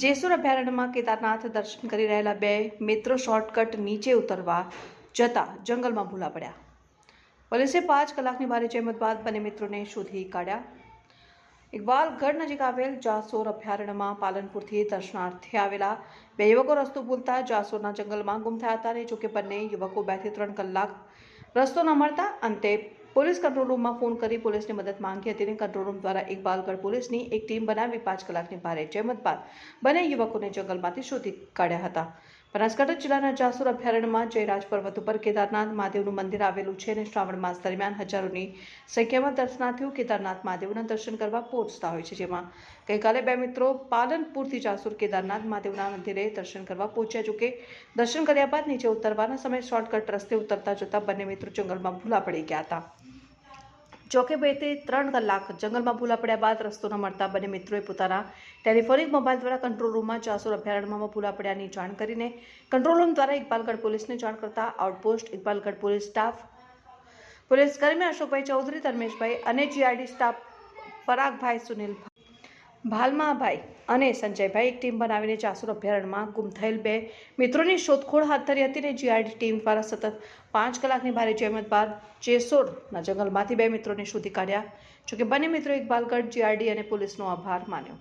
જેસુર અભયારણ્યમાં કેદારનાથ દર્શન કરી રહેલા બે મિત્રો શોર્ટકટ નીચે ઉતરવા જતા જંગલમાં ભૂલા પડ્યા. પોલીસે પાંચ કલાકની ભારે જહેમત બાદ બંને મિત્રોને શોધી કાઢ્યા. ઇકબાલગઢ નજીક આવેલ જાસોર અભયારણ્યમાં પાલનપુરથી દર્શનાર્થે આવેલા બે યુવકો રસ્તો ભૂલતા જાસોરના જંગલમાં ગુમ થયા હતા અને જોકે બંને યુવકો બેથી ત્રણ કલાક રસ્તો ન મળતા અંતે પોલીસ કંટ્રોલ રૂમમાં ફોન કરી પોલીસની મદદ માંગી હતી અને કંટ્રોલ રૂમ દ્વારા ઇકબાલગઢ પોલીસની એક ટીમ બનાવી પાંચ કલાકની ભારે જહેમત બાદ બંને યુવકોને જંગલમાંથી શોધી કાઢ્યા હતા. બનાસકાંઠા જિલ્લાના જાસુર અભયારણ્યમાં જયરાજ પર્વત ઉપર કેદારનાથ મહાદેવનું મંદિર આવેલું છે અને શ્રાવણ માસ દરમિયાન હજારોની સંખ્યામાં દર્શનાર્થીઓ કેદારનાથ મહાદેવના દર્શન કરવા પહોંચતા હોય છે. જેમાં ગઈકાલે બે મિત્રો પાલનપુરથી જાસુર કેદારનાથ મહાદેવના મંદિરે દર્શન કરવા પહોંચ્યા. જોકે દર્શન કર્યા બાદ નીચે ઉતરવાના સમયે શોર્ટકટ રસ્તે ઉતરતા જતાં બંને મિત્રો જંગલમાં ભૂલા પડી ગયા હતા. જોકે બેથી ત્રણ કલાક જંગલમાં ભૂલા પડ્યા બાદ રસ્તો ન મળતા બંને મિત્રોએ પોતાના ટેલિફોનિક મોબાઈલ દ્વારા કંટ્રોલ રૂમમાં જાસુર અભયારણ્યમાં ભૂલા પડ્યાની જાણ કરીને કંટ્રોલ રૂમ દ્વારા ઇકબાલગઢ પોલીસને જાણ કરતા outpost Iqbalgadh police staff, police કર્મી અશોકભાઈ ચૌધરી, ધર્મેશભાઈ અને જીઆરડી સ્ટાફ પરાગભાઈ સુનિલ ભાલમાભાઈ અને સંજયભાઈ એક ટીમ બનાવીને જાસુર અભયારણ્યમાં ગુમ થયેલ બે મિત્રોની શોધખોળ હાથ ધરી હતી અને જીઆરડી ટીમ દ્વારા સતત પાંચ કલાકની ભારે જહેમત બાદ જેસોરના જંગલમાંથી બે મિત્રોને શોધી કાઢ્યા. જોકે બંને મિત્રો ઇકબાલગઢ, જીઆરડી અને પોલીસનો આભાર માન્યો.